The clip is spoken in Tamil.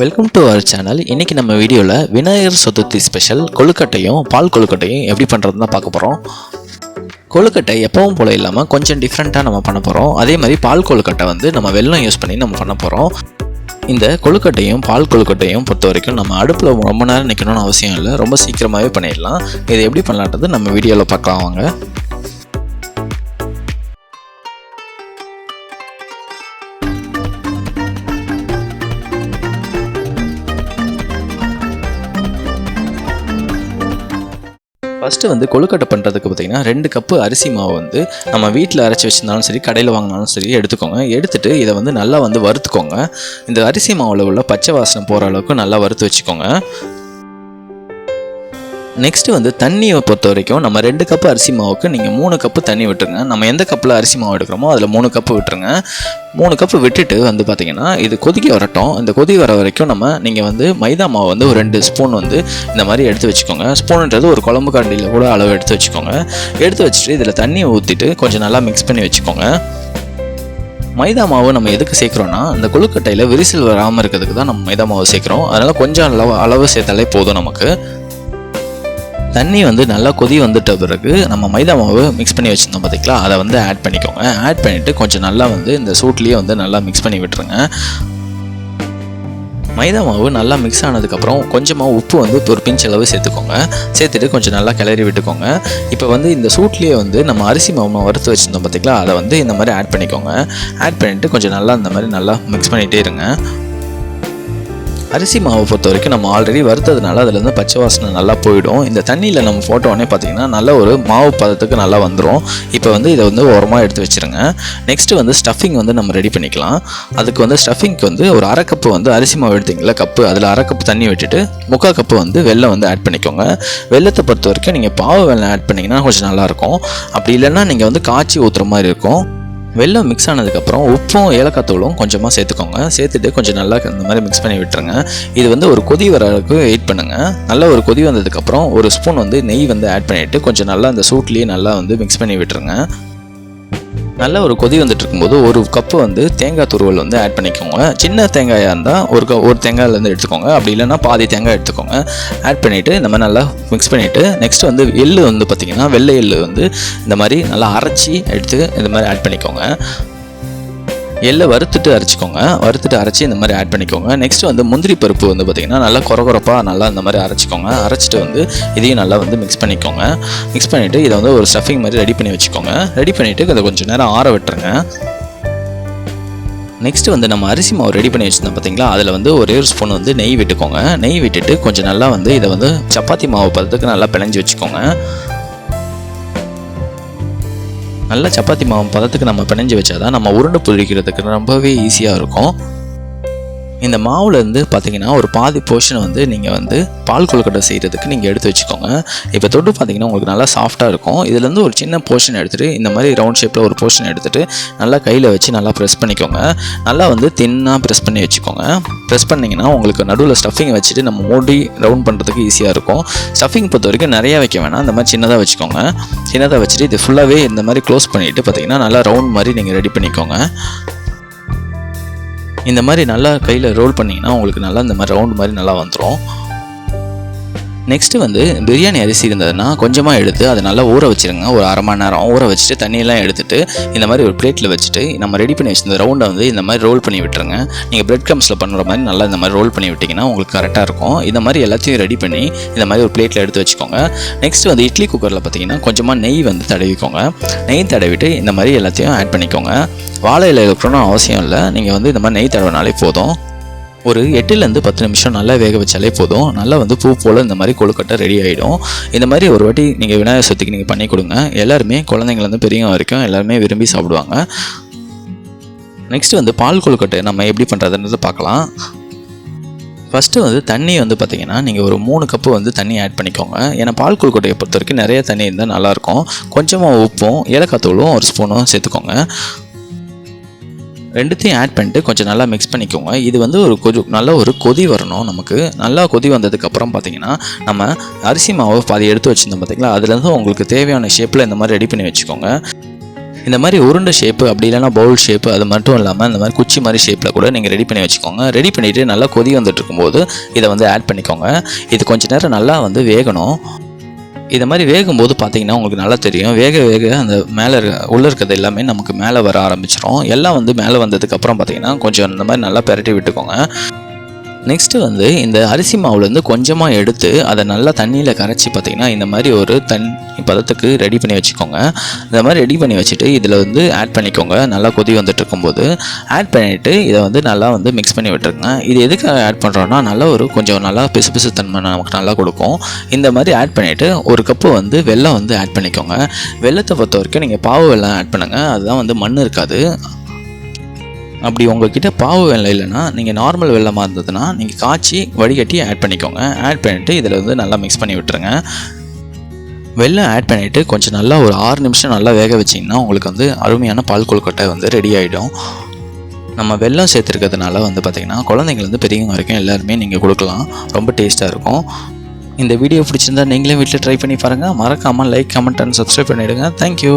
வெல்கம் டு அவர் சேனல் இன்றைக்கி நம்ம வீடியோவில் விநாயகர் சதுர்த்தி ஸ்பெஷல் கொழுக்கட்டையும் பால் கொழுக்கட்டையும் எப்படி பண்ணுறதுன்னு தான் பார்க்க போகிறோம் கொழுக்கட்டை எப்பவும் போல இல்லாமல் கொஞ்சம் டிஃப்ரெண்ட்டாக நம்ம பண்ண போகிறோம் அதே மாதிரி பால் கொழுக்கட்டை வந்து நம்ம வெல்லம் யூஸ் பண்ணி நம்ம பண்ண போகிறோம் இந்த கொழுக்கட்டையும் பால் கொழுக்கட்டையும் பொறுத்த வரைக்கும் நம்ம அடுப்பில் ரொம்ப நேரம் நிற்கணும்னு அவசியம் இல்லை. ரொம்ப சீக்கிரமாகவே பண்ணிடலாம். இதை எப்படி பண்ணலான்றது நம்ம வீடியோவில் பார்க்கலாம் வாங்க. ஃபஸ்ட்டு வந்து கொழுக்கட்டை பண்ணுறதுக்கு பார்த்தீங்கன்னா ரெண்டு கப்பு அரிசி மாவு வந்து நம்ம வீட்டில் அரைச்சி வச்சுருந்தாலும் சரி கடையில் வாங்கினாலும் சரி எடுத்துக்கோங்க. எடுத்துட்டு இதை வந்து நல்லா வந்து வறுத்துக்கோங்க. இந்த அரிசி மாவில் உள்ள பச்சை வாசனை போகிற அளவுக்கு நல்லா வறுத்து வச்சுக்கோங்க. நெக்ஸ்ட்டு வந்து தண்ணியை பொறுத்த வரைக்கும் நம்ம ரெண்டு கப்பு அரிசி மாவுக்கு நீங்கள் மூணு கப்பு தண்ணி விட்டுருங்க. நம்ம எந்த கப்பில் அரிசி மாவு எடுக்கிறோமோ அதில் மூணு கப்பு விட்டுருங்க. மூணு கப்பு விட்டுட்டு வந்து பார்த்தீங்கன்னா இது கொதிக்க வரட்டும். இந்த கொதி வர வரைக்கும் நம்ம நீங்கள் வந்து மைதா மாவு வந்து ஒரு ரெண்டு ஸ்பூன் வந்து இந்த மாதிரி எடுத்து வச்சுக்கோங்க. ஸ்பூன்ன்றது ஒரு குழம்பு கண்டியில் கூட அளவு எடுத்து வச்சுக்கோங்க. எடுத்து வச்சுட்டு இதில் தண்ணியை ஊற்றிட்டு கொஞ்சம் நல்லா மிக்ஸ் பண்ணி வச்சுக்கோங்க. மைதா மாவு நம்ம எதுக்கு சேர்க்குறோன்னா அந்த கொழுக்கட்டையில் விரிசல் வராமல் இருக்கிறதுக்கு தான் நம்ம மைதா மாவு சேர்க்குறோம். அதனால் கொஞ்சம் அளவு அளவு சேர்த்தாலே போதும் நமக்கு. தண்ணி வந்து நல்லா கொதி வந்துட்ட பிறகு நம்ம மைதா மாவு மிக்ஸ் பண்ணி வச்சுருந்தோம் பார்த்தீங்களா அதை வந்து ஆட் பண்ணிக்கோங்க. ஆட் பண்ணிவிட்டு கொஞ்சம் நல்லா வந்து இந்த சூட்லேயே வந்து நல்லா மிக்ஸ் பண்ணி விட்டுருங்க. மைதா மாவு நல்லா மிக்ஸ் ஆனதுக்கப்புறம் கொஞ்சமாக உப்பு வந்து ஒரு பிஞ்ச் அளவு சேர்த்துக்கோங்க. சேர்த்துட்டு கொஞ்சம் நல்லா கிளறி விட்டுக்கோங்க. இப்போ வந்து இந்த சூட்லேயே வந்து நம்ம அரிசி மாவு வறுத்து வச்சுருந்தோம் பார்த்தீங்களா அதை வந்து இந்த மாதிரி ஆட் பண்ணிக்கோங்க. ஆட் பண்ணிவிட்டு கொஞ்சம் நல்லா இந்த மாதிரி நல்லா மிக்ஸ் பண்ணிகிட்டே இருங்க. அரிசி மாவை பொறுத்த வரைக்கும் நம்ம ஆல்ரெடி வறுத்ததுனால அதுலேருந்து பச்சை வாசனை நல்லா போயிடும். இந்த தண்ணியில் நம்ம போட்டோடனே பார்த்தீங்கன்னா நல்ல ஒரு மாவு பதத்துக்கு நல்லா வந்துடும் இப்போ வந்து இதை வந்து ஓரமாக எடுத்து வச்சுருங்க. நெக்ஸ்ட்டு வந்து ஸ்டஃபிங் வந்து நம்ம ரெடி பண்ணிக்கலாம். அதுக்கு வந்து ஸ்டஃபிங்க்கு வந்து ஒரு அரை கப்பு வந்து அரிசி மாவு எடுத்தீங்களா கப்பு அதில் அரை கப்பு தண்ணி விட்டுட்டு முக்கால் கப்பு வந்து வெள்ளம் வந்து ஆட் பண்ணிக்கோங்க. வெள்ளத்தை பொறுத்த வரைக்கும் நீங்கள் பாவு வெள்ளம் ஆட் பண்ணிங்கன்னா கொஞ்சம் நல்லாயிருக்கும் அப்படி இல்லைன்னா நீங்கள் வந்து காய்ச்சி ஊற்றுற மாதிரி இருக்கும். வெள்ளம் மிக்ஸ் ஆனதுக்கப்புறம் உப்பும் ஏலக்காய் தூளும் கொஞ்சமாக சேர்த்துக்கோங்க. சேர்த்துட்டு கொஞ்சம் நல்லா இந்த மாதிரி மிக்ஸ் பண்ணி விட்டுருங்க. இது வந்து ஒரு கொதி வர அளவுக்கு வெயிட் பண்ணுங்கள் நல்ல ஒரு கொதி வந்ததுக்கப்புறம் ஒரு ஸ்பூன் வந்து நெய் வந்து ஆட் பண்ணிவிட்டு கொஞ்சம் நல்லா அந்த சூட்லேயே நல்லா வந்து மிக்ஸ் பண்ணி விட்டுருங்க. நல்ல ஒரு கொதி வந்துட்டு இருக்கும்போது ஒரு கப்பு வந்து தேங்காய் துருவல் வந்து ஆட் பண்ணிக்கோங்க. சின்ன தேங்காயாக இருந்தால் ஒரு க ஒரு தேங்காயிலேருந்து எடுத்துக்கோங்க. அப்படி இல்லைன்னா பாதி தேங்காய் எடுத்துக்கோங்க. ஆட் பண்ணிவிட்டு இந்த மாதிரி நல்லா மிக்ஸ் பண்ணிவிட்டு நெக்ஸ்ட் வந்து எள்ளு வந்து பார்த்திங்கன்னா வெள்ளை எள்ளு வந்து இந்த மாதிரி நல்லா அரைச்சி எடுத்து இந்த மாதிரி ஆட் பண்ணிக்கோங்க. எள்ளை வறுத்துட்டு அரைச்சிக்கோங்க. வறுத்துட்டு அரைச்சி இந்த மாதிரி ஆட் பண்ணிக்கோங்க. நெக்ஸ்ட் வந்து முந்திரி பருப்பு வந்து பார்த்திங்கன்னா நல்லா குறகுறப்பாக நல்லா இந்த மாதிரி அரைச்சிக்கோங்க. அரைச்சிட்டு வந்து இதையும் நல்லா வந்து மிக்ஸ் பண்ணிக்கோங்க. மிக்ஸ் பண்ணிவிட்டு இதை வந்து ஒரு ஸ்டஃபிங் மாதிரி ரெடி பண்ணி வச்சுக்கோங்க. ரெடி பண்ணிவிட்டு அதை கொஞ்சம் நேரம் ஆற விட்டுருங்க. நெக்ஸ்ட் வந்து நம்ம அரிசி மாவு ரெடி பண்ணி வச்சுருந்தோம் பார்த்தீங்களா அதில் வந்து ஒரே ஒரு ஸ்பூன் வந்து நெய் விட்டுக்கோங்க. நெய் விட்டுட்டு கொஞ்சம் நல்லா வந்து இதை வந்து சப்பாத்தி மாவு பதத்துக்கு நல்லா பிணைஞ்சு வச்சுக்கோங்க. நல்ல சப்பாத்தி மாவு பதத்துக்கு நம்ம பிணைஞ்சு வச்சாதான் நம்ம உருண்டை பிடிக்கிறதுக்கு ரொம்பவே ஈஸியாக இருக்கும். இந்த மாவுலேருந்து பார்த்தீங்கன்னா ஒரு பாதி போர்ஷனை வந்து நீங்கள் வந்து பால் கொழுக்கட்டை செய்கிறதுக்கு நீங்கள் எடுத்து வச்சுக்கோங்க. இப்போ தொட்டு பார்த்தீங்கன்னா உங்களுக்கு நல்லா சாஃப்டாக இருக்கும். இதுலேருந்து ஒரு சின்ன போர்ஷன் எடுத்துகிட்டு இந்த மாதிரி ரவுண்ட் ஷேப்பில் ஒரு போர்ஷன் எடுத்துகிட்டு நல்லா கையில் வச்சு நல்லா ப்ரெஸ் பண்ணிக்கோங்க. நல்லா வந்து தின்னாக ப்ரெஸ் பண்ணி வச்சுக்கோங்க. ப்ரெஸ் பண்ணிங்கன்னா உங்களுக்கு நடுவில் ஸ்டஃபிங் வச்சுட்டு நம்ம மூடி ரவுண்ட் பண்ணுறதுக்கு ஈஸியாக இருக்கும். ஸ்டஃபிங் பொறுத்த வரைக்கும் நிறையா வைக்க வேணாம். இந்த மாதிரி சின்னதாக வச்சுக்கோங்க. சின்னதாக வச்சுட்டு இது ஃபுல்லாகவே இந்த மாதிரி க்ளோஸ் பண்ணிவிட்டு பார்த்தீங்கன்னா நல்லா ரவுண்ட் மாதிரி நீங்கள் ரெடி பண்ணிக்கோங்க. இந்த மாதிரி நல்லா கையில் ரோல் பண்ணிங்கன்னா உங்களுக்கு நல்லா இந்த மாதிரி ரவுண்ட் மாதிரி நல்லா வந்துடும் நெக்ஸ்ட்டு வந்து பிரியாணி அரிசி இருந்ததுன்னா கொஞ்சமாக எடுத்து அதை நல்லா ஊற வச்சுருங்க. ஒரு அரை மணி நேரம் ஊற வச்சுட்டு தண்ணியெல்லாம் எடுத்துட்டு இந்த மாதிரி ஒரு பிளேட்டில் வச்சுட்டு நம்ம ரெடி பண்ணி வச்சிருந்த ரவுண்டை வந்து இந்த மாதிரி ரோல் பண்ணி விட்டுருங்க. நீங்கள் பிரெட் க்ரம்ஸில் பண்ணுற மாதிரி நல்லா இந்த மாதிரி ரோல் பண்ணி விட்டிங்கன்னா உங்களுக்கு கரெக்டாக இருக்கும். இந்த மாதிரி எல்லாத்தையும் ரெடி பண்ணி இந்த மாதிரி ஒரு பிளேட்டில் எடுத்து வச்சுக்கோங்க. நெக்ஸ்ட் வந்து இட்லி குக்கரில் பார்த்தீங்கன்னா கொஞ்சமாக நெய் வந்து தடவிக்கோங்க. நெய் தடவிட்டு இந்த மாதிரி எல்லாத்தையும் ஆட் பண்ணிக்கோங்க. வாழை இலை இருக்கணும்னு அவசியம் இல்லை. நீங்கள் வந்து இந்த மாதிரி நெய் தடவினாலே போதும். ஒரு எட்டுலேருந்து பத்து நிமிஷம் நல்லா வேக வச்சாலே போதும். நல்லா வந்து பூ போல் இந்த மாதிரி கொழுக்கட்டை ரெடி ஆகிடும் இந்த மாதிரி ஒரு வாட்டி நீங்கள் விநாயகர் சதுர்த்திக்கு நீங்கள் பண்ணி கொடுங்க. எல்லாருமே குழந்தைங்கள்லேருந்து பெரியவங்க வரைக்கும் எல்லாருமே விரும்பி சாப்பிடுவாங்க. நெக்ஸ்ட் வந்து பால் கொழுக்கட்டை நம்ம எப்படி பண்ணுறதுன்றது பார்க்கலாம். ஃபஸ்ட்டு வந்து தண்ணி வந்து பார்த்திங்கன்னா நீங்கள் ஒரு மூணு கப்பு வந்து தண்ணி ஆட் பண்ணிக்கோங்க. ஏன்னா பால் கொழுக்கட்டையை பொறுத்த வரைக்கும் நிறைய தண்ணி இருந்தால் நல்லாயிருக்கும் கொஞ்சமாக உப்பும் ஏலக்காய் தூளும் ஒரு ஸ்பூனும் சேர்த்துக்கோங்க. ரெண்டுத்தையும் ஆட் பண்ணிட்டு கொஞ்சம் நல்லா மிக்ஸ் பண்ணிக்கோங்க. இது வந்து ஒரு கொதி நல்ல ஒரு கொதி வரணும் நமக்கு. நல்லா கொதி வந்ததுக்கப்புறம் பார்த்தீங்கன்னா நம்ம அரிசி மாவு பாதி எடுத்து வச்சுருந்தோம் பார்த்தீங்களா அதுலேருந்து உங்களுக்கு தேவையான ஷேப்பில் இந்த மாதிரி ரெடி பண்ணி வச்சுக்கோங்க. இந்த மாதிரி உருண்டை ஷேப்பு அப்படி இல்லைன்னா பவுல் ஷேப்பு அது மட்டும் இல்லாமல் இந்த மாதிரி குச்சி மாதிரி ஷேப்பில் கூட நீங்கள் ரெடி பண்ணி வச்சுக்கோங்க. ரெடி பண்ணிவிட்டு நல்லா கொதி வந்துட்டு இருக்கும்போது இதை வந்து ஆட் பண்ணிக்கோங்க. இது கொஞ்சம் நேரம் நல்லா வந்து வேகணும். இதை மாதிரி வேகும்போது பார்த்தீங்கன்னா உங்களுக்கு நல்லா தெரியும். வேக வேக அந்த மேலே இருக்க உள்ளே இருக்கிறது எல்லாமே நமக்கு மேலே வர ஆரம்பிச்சிடும் எல்லாம் வந்து மேலே வந்ததுக்கப்புறம் பார்த்தீங்கன்னா கொஞ்சம் இந்த மாதிரி நல்லா பெரட்டி விட்டுக்கோங்க. நெக்ஸ்ட்டு வந்து இந்த அரிசி மாவுலேருந்து கொஞ்சமாக எடுத்து அதை நல்லா தண்ணியில் கரைச்சி பார்த்தீங்கன்னா இந்த மாதிரி ஒரு தண்ணி பதத்துக்கு ரெடி பண்ணி வச்சுக்கோங்க. இந்த மாதிரி ரெடி பண்ணி வச்சுட்டு இதில் வந்து ஆட் பண்ணிக்கோங்க. நல்லா கொதி வந்துட்டு இருக்கும்போது ஆட் பண்ணிவிட்டு இதை வந்து நல்லா வந்து மிக்ஸ் பண்ணி விட்டுருங்க. இது எதுக்காக ஆட் பண்ணுறோன்னா நல்லா ஒரு கொஞ்சம் நல்லா பிசு பிசு தன்மை நமக்கு நல்லா கொடுக்கும். இந்த மாதிரி ஆட் பண்ணிவிட்டு ஒரு கப்பு வந்து வெள்ளம் வந்து ஆட் பண்ணிக்கோங்க. வெள்ளத்தை பொறுத்த வரைக்கும் நீங்கள் பாவு வெள்ளம் ஆட் பண்ணுங்கள் அதுதான் வந்து மண் இருக்காது. அப்படி உங்ககிட்ட பாவு வெள்ளம் இல்லைன்னா நீங்கள் நார்மல் வெள்ளமாக இருந்ததுன்னா நீங்கள் காய்ச்சி வடிகட்டி ஆட் பண்ணிக்கோங்க. ஆட் பண்ணிவிட்டு இதில் வந்து நல்லா மிக்ஸ் பண்ணி விட்டுருங்க. வெள்ளம் ஆட் பண்ணிவிட்டு கொஞ்சம் நல்லா ஒரு ஆறு நிமிஷம் நல்லா வேக வச்சிங்கன்னா உங்களுக்கு வந்து அருமையான பால் கொழுக்கட்டை வந்து ரெடி ஆகிடும் நம்ம வெள்ளம் சேர்த்துருக்கிறதுனால வந்து பார்த்திங்கன்னா குழந்தைங்கலேருந்து பெரியவங்க வரைக்கும் எல்லாருமே நீங்கள் கொடுக்கலாம். ரொம்ப டேஸ்ட்டாக இருக்கும். இந்த வீடியோ பிடிச்சிருந்தா நீங்களே வீட்டில் ட்ரை பண்ணி பாருங்கள் மறக்காமல் லைக் கமெண்ட் அண்ட் சப்ஸ்கிரைப் பண்ணிவிடுங்க தேங்க்யூ